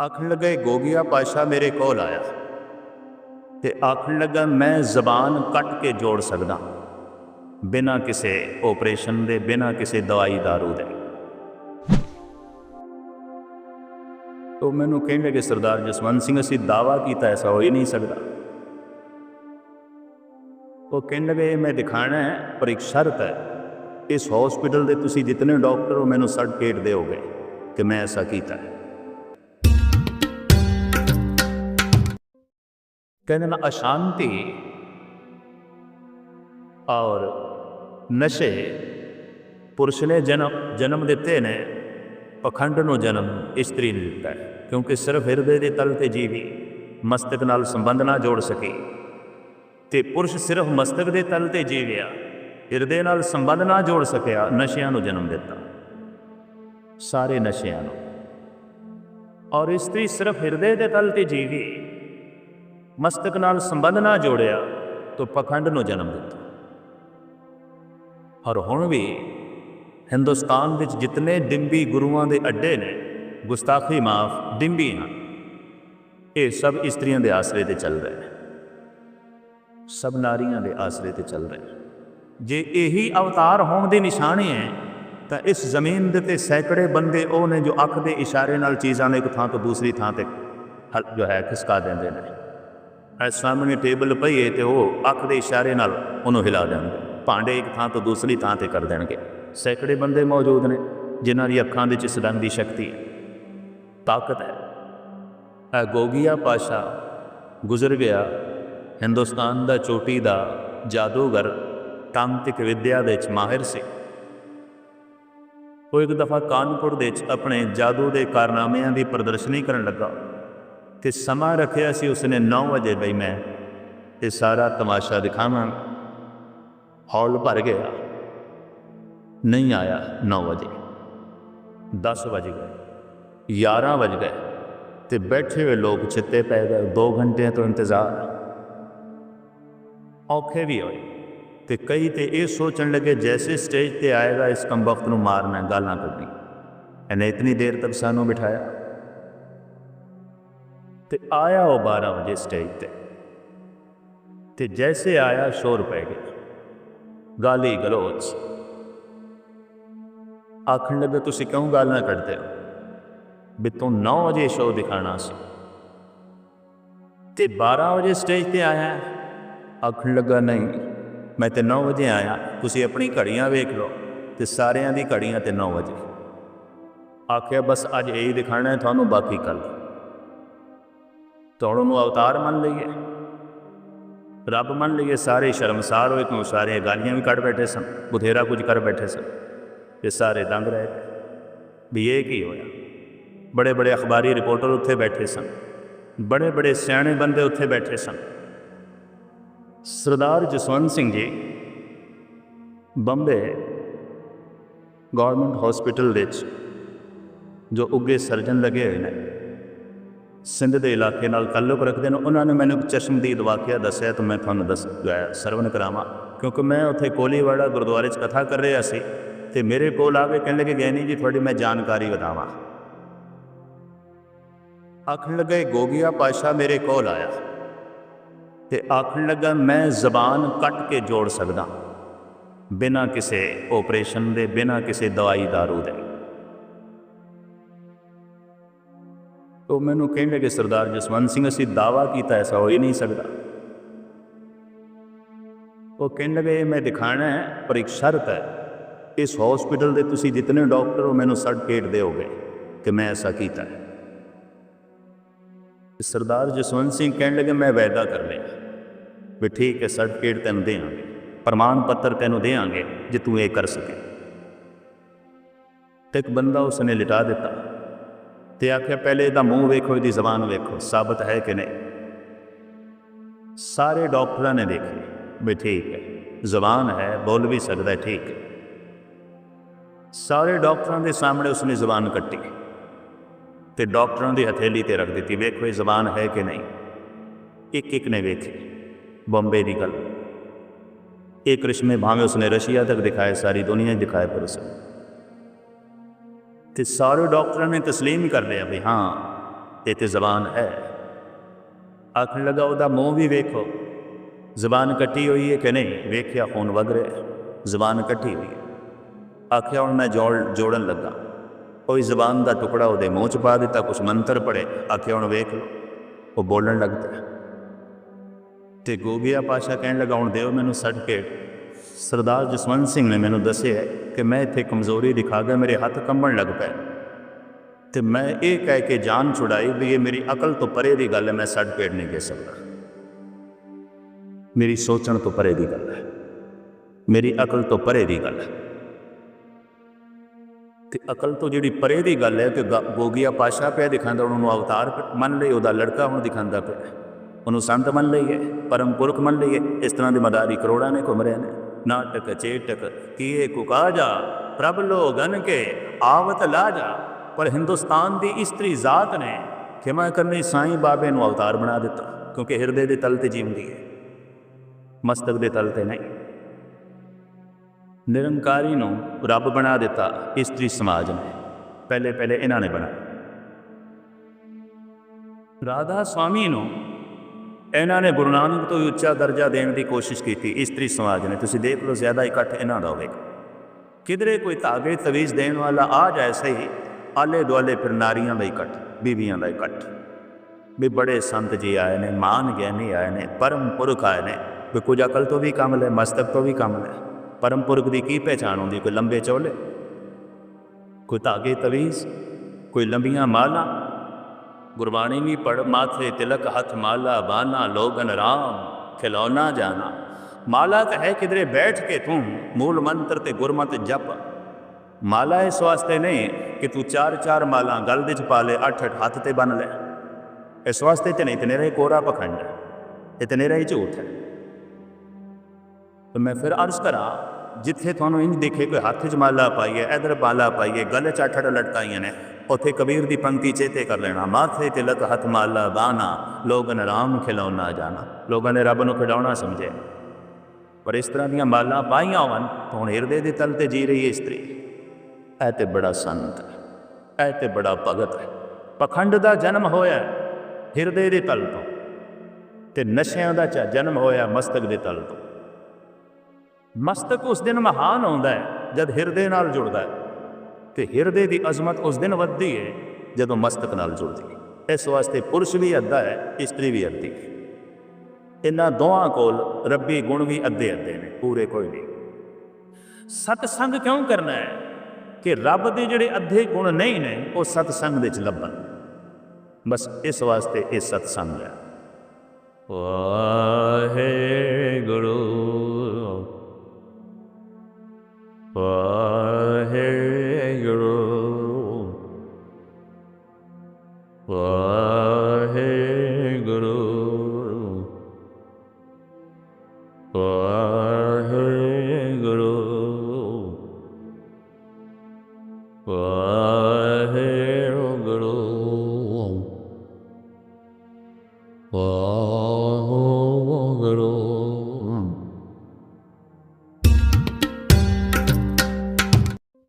ਆਖਣ ਲੱਗਾ, ਇਹ ਗੋਗਿਆ ਪਾਸ਼ਾ ਮੇਰੇ ਕੋਲ ਆਇਆ। ਤੇ ਆਖਣ ਲੱਗਾ, ਮੈਂ ਜ਼ਬਾਨ ਕੱਟ ਕੇ ਜੋੜ ਸਕਦਾ ਬਿਨਾਂ ਕਿਸੇ ਆਪਰੇਸ਼ਨ ਦੇ, ਬਿਨਾਂ ਕਿਸੇ ਦਵਾਈ ਦਾਰੂ ਦੇ। ਤੋ ਮੈਨੂੰ ਕਹਿਣ ਲੱਗੇ ਸਰਦਾਰ ਜਸਵੰਤ ਸਿੰਘ, ਅਸੀਂ ਦਾਵਾ ਕੀਤਾ, ਐਸਾ ਹੋ ਹੀ ਨਹੀਂ ਸਕਦਾ। ਉਹ ਕਹਿਣ ਲੱਗੇ ਮੈਂ ਦਿਖਾਣਾ ਹੈ, ਪਰ ਇੱਕ ਸ਼ਰਤ ਹੈ, ਇਸ ਹਸਪੀਟਲ ਦੇ ਤੁਸੀਂ ਜਿਤਨੇ ਡਾਕਟਰ ਹੋ, ਮੈਨੂੰ ਸਰਟੀਫਿਕੇਟ ਦਿਓਗੇ ਕਿ ਮੈਂ ਐਸਾ ਕੀਤਾ ਹੈ। ਕਹਿੰਦੇ ਨਾ ਅਸ਼ਾਂਤੀ ਔਰ ਨਸ਼ੇ ਪੁਰਸ਼ ਨੇ ਜਨਮ ਜਨਮ ਦਿੱਤੇ ਨੇ, ਪਖੰਡ ਨੂੰ ਜਨਮ ਇਸਤਰੀ ਨੇ ਦਿੱਤਾ ਹੈ, ਕਿਉਂਕਿ ਸਿਰਫ ਹਿਰਦੇ ਦੇ ਤਲ ਤੇ ਜੀਵੀ ਮਸਤਕ ਨਾਲ ਸੰਬੰਧ ਨਾ ਜੋੜ ਸਕੀ ਤੇ ਪੁਰਸ਼ ਸਿਰਫ ਮਸਤਕ ਦੇ ਤਲ ਤੇ ਜੀਵਿਆ, ਹਿਰਦੇ ਨਾਲ ਸੰਬੰਧ ਨਾ ਜੋੜ ਸਕਿਆ, ਨਸ਼ਿਆਂ ਨੂੰ ਜਨਮ ਦਿੱਤਾ। ਸਾਰੇ ਨਸ਼ਿਆਂ ਨੂੰ। ਔਰ ਇਸਤਰੀ ਸਿਰਫ ਹਿਰਦੇ ਦੇ ਤਲ ਤੇ ਜੀਵੀ ਮਸਤਕ ਨਾਲ ਸੰਬੰਧ ਨਾ ਜੋੜਿਆ ਤਾਂ ਪਖੰਡ ਨੂੰ ਜਨਮ ਦਿੱਤਾ। ਔਰ ਹੁਣ ਵੀ ਹਿੰਦੁਸਤਾਨ ਵਿੱਚ ਜਿਤਨੇ ਡਿੰਬੀ ਗੁਰੂਆਂ ਦੇ ਅੱਡੇ ਨੇ, ਗੁਸਤਾਖੀ ਮਾਫ ਡਿੰਬੀ ਹਨ। ਇਹ ਸਭ ਇਸਤਰੀਆਂ ਦੇ ਆਸਰੇ ਤੇ ਚੱਲ ਰਹੇ ਨੇ। ਸਭ ਨਾਰੀਆਂ ਦੇ ਆਸਰੇ ਤੇ ਚੱਲ ਰਹੇ ਨੇ। ਜੇ ਇਹੀ ਅਵਤਾਰ ਹੋਣ ਦੀ ਨਿਸ਼ਾਨੀ ਹੈ ਤਾਂ ਇਸ ਜ਼ਮੀਨ ਦੇ ਤੇ ਸੈਂਕੜੇ ਬੰਦੇ ਉਹ ਨੇ ਜੋ ਅੱਖ ਦੇ ਇਸ਼ਾਰੇ ਨਾਲ ਚੀਜ਼ਾਂ ਨੂੰ ਇੱਕ ਥਾਂ ਤੋਂ ਦੂਸਰੀ ਥਾਂ ਤੇ ਹਲ- ਜੋ ਹੈ ਖਿਸਕਾ ਦਿੰਦੇ ਨੇ। ਐ ਸਾਹਮਣੇ ਟੇਬਲ ਪਈ ਹੈ ਤੇ ਉਹ ਅੱਖ ਦੇ ਇਸ਼ਾਰੇ ਨਾਲ ਉਹਨੂੰ ਹਿਲਾ ਦੇਣਗੇ। ਭਾਂਡੇ ਇੱਕ ਥਾਂ ਤੋਂ ਦੂਸਰੀ ਥਾਂ ਤੇ ਕਰ ਦੇਣਗੇ। ਸੈਂਕੜੇ ਬੰਦੇ ਮੌਜੂਦ ਨੇ, ਜਿਨ੍ਹਾਂ ਦੀ ਅੱਖਾਂ ਦੇ ਵਿੱਚ ਇਸ ਦੀ ਸ਼ਕਤੀ ਹੈ। ਤਾਕਤ ਹੈ। ਇਹ ਗੋਗੀਆ ਪਾਸ਼ਾ ਗੁਜ਼ਰ ਗਿਆ, ਹਿੰਦੁਸਤਾਨ ਦਾ ਚੋਟੀ ਦਾ ਜਾਦੂਗਰ ਤਾਂਤਰਿਕ ਵਿਦਿਆ ਦੇ ਵਿੱਚ ਮਾਹਿਰ ਸੀ। ਉਹ ਇੱਕ ਦਫਾ ਕਾਨਪੁਰ ਦੇ ਵਿੱਚ ਆਪਣੇ ਜਾਦੂ ਦੇ ਕਾਰਨਾਮਿਆਂ ਦੀ ਪ੍ਰਦਰਸ਼ਨੀ ਕਰਨ ਲੱਗਾ। ਤੇ ਸਮਾਂ ਰੱਖਿਆ ਸੀ ਉਸਨੇ 9 ਵਜੇ ਬਈ ਮੈਂ ਇਹ ਸਾਰਾ ਤਮਾਸ਼ਾ ਦਿਖਾਵਾਂ। ਹਾਲ ਭਰ ਗਿਆ। ਨਹੀਂ ਆਇਆ 9 ਵਜੇ। 10 ਵਜ ਗਏ। 11 ਵਜ ਗਏ। ਤੇ ਬੈਠੇ ਹੋਏ ਲੋਕ ਚਿੱਤੇ ਪੈ ਗਏ। 2 ਘੰਟੇ ਤੋਂ ਇੰਤਜ਼ਾਰ। ਔਖੇ ਵੀ ਹੋਏ। ਤੇ ਕਈ ਤੇ ਇਹ ਸੋਚਣ ਲੱਗੇ, ਜੈਸੇ ਸਟੇਜ ਤੇ ਆਏਗਾ, ਇਸ ਕੰਬਖਤ ਨੂੰ ਮਾਰਨਾ, ਗਾਲਾਂ ਕੱਢਣੀ। ਇਹਨੇ ਇਤਨੀ ਦੇਰ ਤੱਕ ਸਾਨੂੰ ਬਿਠਾਇਆ। ਤੇ ਆਇਆ ਉਹ 12 ਵਜੇ ਸਟੇਜ ਤੇ। ਤੇ ਜੈਸੇ ਆਇਆ ਸ਼ੋਰ ਪੈ ਗਿਆ ਗਾਲੀ ਗਲੋਚ। ਆਖਣ ਲੱਗੇ, ਤੁਸੀਂ ਕਿਉਂ ਗਾਲਾਂ ਕੱਢਦੇ ਹੋ? ਵੀ ਤੂੰ 9 ਵਜੇ ਸ਼ੋਅ ਦਿਖਾਣਾ ਸੀ। ਤੇ 12 ਵਜੇ ਸਟੇਜ ਤੇ ਆਇਆ। ਆਖਣ ਲੱਗਾ, ਨਹੀਂ, ਮੈਂ ਤੇ 9 ਵਜੇ ਆਇਆ। ਤੁਸੀਂ ਆਪਣੀ ਘੜੀਆਂ ਵੇਖ ਲਓ ਤੇ ਸਾਰਿਆਂ ਦੀ ਘੜੀਆਂ ਤੇ 9 ਵਜੇ। ਆਖਿਆ, ਬਸ ਅੱਜ ਇਹੀ ਦਿਖਾਣਾ ਹੈ, ਤੁਹਾਨੂੰ ਬਾਕੀ ਕੱਲ੍ਹ। ਤਾਂ ਉਹਨੂੰ ਅਵਤਾਰ ਮੰਨ ਲਈਏ। ਰੱਬ ਮੰਨ ਲਈਏ ਸਾਰੇ ਸ਼ਰਮਸਾਰ ਹੋਏ ਕਿਉਂ? ਸਾਰੇ ਗਾਲੀਆਂ ਵੀ ਕੱਢ ਬੈਠੇ ਸਨ। ਬਥੇਰਾ ਕੁਝ ਕਰ ਬੈਠੇ ਸਨ। ਇਹ ਸਾਰੇ ਦੰਗ ਰਹੇ ਵੀ ਇਹ ਕੀ ਹੋਇਆ? ਬੜੇ ਬੜੇ ਅਖਬਾਰੀ ਰਿਪੋਰਟਰ ਉੱਥੇ ਬੈਠੇ ਸਨ। ਬੜੇ ਬੜੇ ਸਿਆਣੇ ਬੰਦੇ ਉੱਥੇ ਬੈਠੇ ਸਨ। ਸਰਦਾਰ ਜਸਵੰਤ ਸਿੰਘ ਜੀ, ਬੰਬੇ ਗਵਰਨਮੈਂਟ ਹਸਪੀਟਲ ਵਿੱਚ ਜੋ ਉੱਗੇ ਸਰਜਨ ਲੱਗੇ ਹੋਏ ਨੇ। ਸਿੰਧ ਦੇ ਇਲਾਕੇ ਨਾਲ ਤਾਲੁਕ ਰੱਖਦੇ ਨੇ, ਉਹਨਾਂ ਨੇ ਮੈਨੂੰ ਚਸ਼ਮਦੀਦ ਵਾਕਿਆ ਦੱਸਿਆ ਤਾਂ ਮੈਂ ਤੁਹਾਨੂੰ ਦੱਸ ਗਿਆ ਸਰਵਨ ਕਰਾਵਾਂ। ਕਿਉਂਕਿ ਮੈਂ ਉੱਥੇ ਕੋਲੀਵਾੜਾ ਗੁਰਦੁਆਰੇ 'ਚ ਕਥਾ ਕਰ ਰਿਹਾ ਸੀ ਤੇ ਮੇਰੇ ਕੋਲ ਆ ਕੇ ਕਹਿਣ ਲੱਗੇ ਗੈਨੀ ਜੀ, ਤੁਹਾਡੀ ਮੈਂ ਜਾਣਕਾਰੀ ਵਧਾਵਾਂ। ਆਖਣ ਲੱਗਾ, ਇਹ ਗੋਗਿਆ ਪਾਸ਼ਾ ਮੇਰੇ ਕੋਲ ਆਇਆ। ਤੇ ਆਖਣ ਲੱਗਾ, ਮੈਂ ਜ਼ਬਾਨ ਕੱਟ ਕੇ ਜੋੜ ਸਕਦਾ, ਬਿਨਾਂ ਕਿਸੇ ਆਪਰੇਸ਼ਨ ਦੇ, ਬਿਨਾਂ ਕਿਸੇ ਦਵਾਈ ਦਾਰੂ ਦੇ। ਉਹ ਮੈਨੂੰ ਕਹਿਣ ਲੱਗੇ ਸਰਦਾਰ ਜਸਵੰਤ ਸਿੰਘ, ਅਸੀਂ ਦਾਵਾ ਕੀਤਾ, ਐਸਾ ਹੋ ਹੀ ਨਹੀਂ ਸਕਦਾ। ਉਹ ਕਹਿਣ ਲੱਗੇ ਮੈਂ ਦਿਖਾਣਾ ਹੈ, ਪਰ ਇੱਕ ਸ਼ਰਤ ਹੈ, ਇਸ ਹਸਪੀਟਲ ਦੇ ਤੁਸੀਂ ਜਿਤਨੇ ਡਾਕਟਰ ਹੋ, ਮੈਨੂੰ ਸਰਟੀਫਿਕੇਟ ਦਿਓਗੇ ਕਿ ਮੈਂ ਐਸਾ ਕੀਤਾ ਹੈ। ਸਰਦਾਰ ਜਸਵੰਤ ਸਿੰਘ ਕਹਿਣ ਲੱਗੇ, ਮੈਂ ਵਾਅਦਾ ਕਰ ਲਿਆ ਵੀ ਠੀਕ ਹੈ ਸਰਟੀਫਿਕੇਟ ਤੈਨੂੰ ਦੇਵਾਂਗੇ ਪ੍ਰਮਾਣ ਪੱਤਰ ਤੈਨੂੰ ਦੇਵਾਂਗੇ ਜੇ ਤੂੰ ਇਹ ਕਰ ਸਕੇ। ਤੇ ਇੱਕ ਬੰਦਾ ਉਸਨੇ ਲਿਟਾ ਦਿੱਤਾ। ਤੇ ਆਖਿਆ, ਪਹਿਲੇ ਇਹਦਾ ਮੂੰਹ ਵੇਖੋ, ਇਹਦੀ ਜ਼ਬਾਨ ਵੇਖੋ, ਸਾਬਤ ਹੈ ਕਿ ਨਹੀਂ? ਸਾਰੇ ਡਾਕਟਰਾਂ ਨੇ ਦੇਖੀ ਵੀ ਠੀਕ ਹੈ, ਜ਼ਬਾਨ ਹੈ, ਬੋਲ ਵੀ ਸਕਦਾ ਹੈ, ਠੀਕ ਹੈ। ਸਾਰੇ ਡਾਕਟਰਾਂ ਦੇ ਸਾਹਮਣੇ ਉਸਨੇ ਜ਼ਬਾਨ ਕੱਟੀ ਤੇ ਡਾਕਟਰਾਂ ਦੀ ਹਥੇਲੀ ਤੇ ਰੱਖ ਦਿੱਤੀ, ਵੇਖੋ, ਇਹ ਜ਼ਬਾਨ ਹੈ ਕਿ ਨਹੀਂ? ਇੱਕ ਇੱਕ ਨੇ ਵੇਖੀ, ਬੰਬੇ ਦੀ ਗੱਲ। ਇਹ ਕ੍ਰਿਸ਼ਮੇ ਭਾਵੇਂ ਉਸਨੇ ਰਸ਼ੀਆ ਤੱਕ ਦਿਖਾਏ, ਸਾਰੀ ਦੁਨੀਆ ਦਿਖਾਏ ਪਰ ਉਸਨੇ। ਤੇ ਸਾਰੇ ਡਾਕਟਰਾਂ ਨੇ تسلیم ਕਰ ਲਿਆ ਵੀ ਹਾਂ ਇਹ ਤੇ ਜ਼ਬਾਨ ਹੈ ਆਖਣ ਲੱਗਾ ਉਹਦਾ ਮੂੰਹ ਵੀ ਵੇਖੋ ਜ਼ਬਾਨ ਕੱਟੀ ਹੋਈ ਹੈ ਕਿ ਨਹੀਂ ਵੇਖਿਆ ਖੂਨ ਵਗ ਰਿਹਾ ਜ਼ਬਾਨ ਕੱਟੀ ਹੋਈ ਹੈ ਆਖਿਆ ਹੁਣ ਮੈਂ ਜੋੜ ਜੋੜਨ ਲੱਗਾ ਕੋਈ ਜ਼ਬਾਨ ਦਾ ਟੁਕੜਾ ਉਹਦੇ ਮੂੰਹ 'ਚ ਪਾ ਦਿੱਤਾ ਕੁਝ ਮੰਤਰ ਪੜੇ ਆਖਿਆ ਹੁਣ ਵੇਖ ਲਓ ਉਹ ਬੋਲਣ ਲੱਗ ਪਿਆ ਤੇ ਗੋਗਿਆ ਪਾਸ਼ਾ ਕਹਿਣ ਲੱਗਾ ਹੁਣ ਦਿਓ ਮੈਨੂੰ ਸਰਟੀਫਿਕੇਟ ਸਰਦਾਰ ਜਸਵੰਤ ਸਿੰਘ ਨੇ ਮੈਨੂੰ ਦੱਸਿਆ ਕਿ ਮੈਂ ਇੱਥੇ ਕਮਜ਼ੋਰੀ ਦਿਖਾ ਕੇ ਮੇਰੇ ਹੱਥ ਕੰਬਣ ਲੱਗ ਪਏ ਤੇ ਮੈਂ ਇਹ ਕਹਿ ਕੇ ਜਾਨ ਛੁਡਾਈ ਵੀ ਇਹ ਮੇਰੀ ਅਕਲ ਤੋਂ ਪਰੇ ਦੀ ਗੱਲ ਹੈ, ਮੈਂ ਸੱਟ ਪੇੜ ਨਹੀਂ ਦੇ ਸਕਦਾ। ਮੇਰੀ ਸੋਚਣ ਤੋਂ ਪਰੇ ਦੀ ਗੱਲ ਹੈ। ਮੇਰੀ ਅਕਲ ਤੋਂ ਪਰੇ ਦੀ ਗੱਲ ਹੈ। ਤੇ ਅਕਲ ਤੋਂ ਜਿਹੜੀ ਪਰੇ ਦੀ ਗੱਲ ਹੈ ਕਿ ਗੋਗੀਆ ਪਾਸ਼ਾ ਪਿਆ ਦਿਖਾਉਂਦਾ, ਉਹਨੂੰ ਅਵਤਾਰ ਮੰਨ ਲਈ ਉਹਦਾ ਲੜਕਾ ਹੁਣ ਦਿਖਾਉਂਦਾ ਪਿਆ। ਉਹਨੂੰ ਸੰਤ ਮੰਨ ਲਈਏ, ਪਰਮ ਪੁਰਖ ਮੰਨ ਲਈਏ, ਇਸ ਤਰ੍ਹਾਂ ਦੇ ਮਦਾਰੀ ਕਰੋੜਾਂ ਨੇ ਘੁੰਮ ਰਹੇ ਨੇ। ਨਾਟਕ ਚੇਟਕ ਕੀਏ ਕੁਕਾਜਾ ਪ੍ਰਭ ਲੋਗਨ ਕੇ ਆਵਤ ਲਾਜਾ ਪਰ ਹਿੰਦੁਸਤਾਨ ਦੀ ਇਸਤਰੀ ਜ਼ਾਤ ਨੇ ਖਿਮਾ ਕਰਨੀ ਸਾਈਂ ਬਾਬੇ ਨੂੰ ਅਵਤਾਰ ਬਣਾ ਦਿੱਤਾ ਕਿਉਂਕਿ ਹਿਰਦੇ ਦੇ ਤਲ ਤੇ ਜੀਉਂਦੀ ਹੈ ਮਸਤਕ ਦੇ ਤਲ ਤੇ ਨਹੀਂ ਨਿਰੰਕਾਰੀ ਨੂੰ ਰੱਬ ਬਣਾ ਦਿੱਤਾ ਇਸਤਰੀ ਸਮਾਜ ਨੇ ਪਹਿਲੇ ਪਹਿਲੇ ਇਹਨਾਂ ਨੇ ਬਣਾ ਰਾਧਾ ਸਵਾਮੀ ਨੂੰ ਇਹਨਾਂ ਨੇ ਗੁਰੂ ਨਾਨਕ ਤੋਂ ਵੀ ਉੱਚਾ ਦਰਜਾ ਦੇਣ ਦੀ ਕੋਸ਼ਿਸ਼ ਕੀਤੀ ਇਸਤਰੀ ਸਮਾਜ ਨੇ। ਤੁਸੀਂ ਦੇਖ ਲਓ, ਜ਼ਿਆਦਾ ਇਕੱਠ ਇਹਨਾਂ ਦਾ ਹੋਵੇਗਾ। ਕਿਧਰੇ ਕੋਈ ਧਾਗੇ ਤਵੀਜ਼ ਦੇਣ ਵਾਲਾ ਆ ਜਾਏ ਸਹੀ ਆਲੇ ਦੁਆਲੇ ਫਿਰ ਨਾਰੀਆਂ ਦਾ ਇਕੱਠ, ਬੀਬੀਆਂ ਦਾ ਇਕੱਠ। ਵੀ ਬੜੇ ਸੰਤ ਜੀ ਆਏ ਨੇ, ਮਾਨ ਗਿਆਨੀ ਆਏ ਨੇ, ਪਰਮ ਪੁਰਖ ਆਏ ਨੇ। ਵੀ ਕੁਝ ਅਕਲ ਤੋਂ ਵੀ ਕੰਮ ਲੈ, ਮਸਤਕ ਤੋਂ ਵੀ ਕੰਮ ਲੈ। ਪਰਮ ਪੁਰਖ ਦੀ ਕੀ ਪਹਿਚਾਣ ਹੁੰਦੀ, ਕੋਈ ਲੰਬੇ ਚੌਲੇ? ਕੋਈ ਧਾਗੇ ਤਵੀਜ਼? ਕੋਈ ਲੰਬੀਆਂ ਮਾਲਾਂ? ਗੁਰਬਾਣੀ ਵੀ ਪੜ ਮਾਥੇ ਤਿਲਕ ਹੱਥ ਮਾਲਾ ਬਾਨਾ ਲੋਗਨ ਰਾਮ ਖਿਲੌਣਾ ਜਾਣਾ ਮਾਲਾ ਤਾਂ ਹੈ ਕਿਧਰੇ ਬੈਠ ਕੇ ਤੂੰ ਮੂਲ ਮੰਤਰ ਤੇ ਗੁਰਮਤਿ ਜਪ ਮਾਲਾ ਇਸ ਵਾਸਤੇ ਨਹੀਂ ਕਿ ਤੂੰ ਚਾਰ ਚਾਰ ਮਾਲਾ ਗਲ ਵਿੱਚ ਪਾ ਲੈ ਅੱਠ ਅੱਠ ਹੱਥ ਤੇ ਬੰਨ ਲੈ ਇਸ ਵਾਸਤੇ ਤੇ ਨਹੀਂ ਤੇ ਨੇਰਾ ਹੀ ਕੋਰਾ ਪਖੰਡ ਹੈ ਇਹ ਤੇ ਨੇਰਾ ਹੀ ਝੂਠ ਹੈ ਤਾਂ ਮੈਂ ਫਿਰ ਅਰਜ਼ ਕਰਾਂ ਜਿੱਥੇ ਤੁਹਾਨੂੰ ਇੰਜ ਦਿਖੇ ਕੋਈ ਹੱਥ 'ਚ ਮਾਲਾ ਪਾਈਏ ਇਧਰ ਮਾਲਾ ਪਾਈਏ ਗਲੇ 'ਚ ਅੱਠ ਅੱਠ ਲਟਕਾਈਆਂ ਨੇ ਉੱਥੇ ਕਬੀਰ ਦੀ ਪੰਕਤੀ ਚੇਤੇ ਕਰ ਲੈਣਾ। ਮਾਥੇ ਤੇ ਲਤ ਹੱਥ ਮਾਲਾ ਬਾਣਾ, ਲੋਗਨ ਰਾਮ ਖਿਲਾਉਣਾ ਜਾਣਾ। ਲੋਕਾਂ ਨੇ ਰੱਬ ਨੂੰ ਖਿਡਾਉਣਾ ਸਮਝਿਆ। ਪਰ ਇਸ ਤਰ੍ਹਾਂ ਦੀਆਂ ਮਾਲਾਂ ਪਾਈਆਂ ਹੋਣ ਤਾਂ ਹੁਣ ਹਿਰਦੇ ਦੇ ਤਲ ਤੇ ਜੀ ਰਹੀ ਹੈ ਇਸਤਰੀ। ਇਹ ਤੇ ਬੜਾ ਸੰਤ ਹੈ। ਇਹ ਤੇ ਬੜਾ ਭਗਤ ਹੈ। ਪਖੰਡ ਦਾ ਜਨਮ ਹੋਇਆ ਹਿਰਦੇ ਦੇ ਤਲ ਤੋਂ ਤੇ ਨਸ਼ਿਆਂ ਦਾ ਜਨਮ ਹੋਇਆ ਮਸਤਕ ਦੇ ਤਲ ਤੋਂ। ਮਸਤਕ ਉਸ ਦਿਨ ਮਹਾਨ ਹੁੰਦਾ ਹੈ ਜਦ ਹਿਰਦੇ ਨਾਲ ਜੁੜਦਾ ਹੈ। ਤੇ ਹਿਰਦੇ ਦੀ ਅਜ਼ਮਤ ਉਸ ਦਿਨ ਵੱਧਦੀ ਹੈ ਜਦੋਂ ਮਸਤਕ ਨਾਲ ਜੁੜਦੀ ਹੈ ਇਸ ਵਾਸਤੇ ਪੁਰਸ਼ ਵੀ ਅੱਧਾ ਹੈ ਇਸਤਰੀ ਵੀ ਅੱਧੀ ਹੈ ਇਹਨਾਂ ਦੋਹਾਂ ਕੋਲ ਰੱਬੀ ਗੁਣ ਵੀ ਅੱਧੇ ਅੱਧੇ ਨੇ ਪੂਰੇ ਕੋਈ ਨਹੀਂ। ਸਤਸੰਗ ਕਿਉਂ ਕਰਨਾ ਹੈ? ਕਿ ਰੱਬ ਦੇ ਜਿਹੜੇ ਅੱਧੇ ਗੁਣ ਨਹੀਂ ਨੇ ਉਹ ਸਤਸੰਗ ਵਿੱਚ ਲੱਭਣ। ਬਸ ਇਸ ਵਾਸਤੇ ਇਹ ਸਤਸੰਗ ਹੈ। ਵਾਹਿਗੁਰੂ ਵਾਹਿਗੁਰੂ।